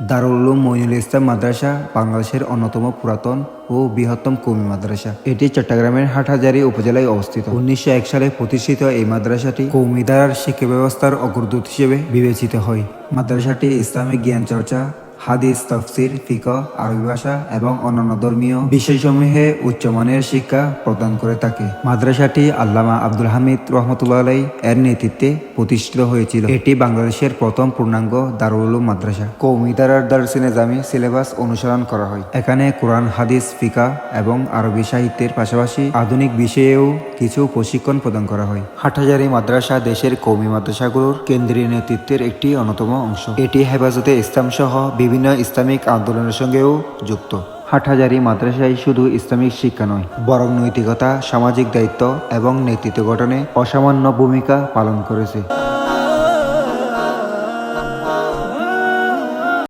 দারুল মইনুল ইসলাম মাদ্রাসা বাংলাদেশের অন্যতম পুরাতন ও বৃহত্তম কুমি মাদ্রাসা। এটি চট্টগ্রামের হাটহাজারী উপজেলায় অবস্থিত। উনিশশো এক সালে প্রতিষ্ঠিত এই মাদ্রাসাটি কৌমিদার শিক্ষা ব্যবস্থার অগ্রদূত হিসেবে বিবেচিত হয়। মাদ্রাসাটি ইসলামিক জ্ঞান চর্চা হাদিস, তফসির ফিক আরবি ভাষা এবং অন্যান্য ধর্মীয় বিষয়সমূহে উচ্চমানের শিক্ষা প্রদান করে থাকে। মাদ্রাসাটি আল্লামা আব্দুল হামিদ রহমতুল্লাহ আলাই এর নেতৃত্বে প্রতিষ্ঠিত হয়েছিল। এটি বাংলাদেশের প্রথম পূর্ণাঙ্গ দারুল মাদ্রাসা। কৌমি দারার দারসি নিজামী সিলেবাস অনুসরণ করা হয়। এখানে কোরআন, হাদিস ফিকা এবং আরবি সাহিত্যের পাশাপাশি আধুনিক বিষয়েও কিছু প্রশিক্ষণ প্রদান করা হয়। হাটহাজারী মাদ্রাসা দেশের কৌমি মাদ্রাসাগুলোর কেন্দ্রীয় নেতৃত্বের একটি অন্যতম অংশ। এটি হেফাজতে ইসলাম সহ বিভিন্ন ইসলামিক আন্দোলনের সঙ্গেও যুক্ত। হাটহাজারি মাদ্রাসায় শুধু ইসলামিক শিক্ষা নয়, বরং নৈতিকতা, সামাজিক দায়িত্ব এবং নেতৃত্ব গঠনে অসামান্য ভূমিকা পালন করেছে।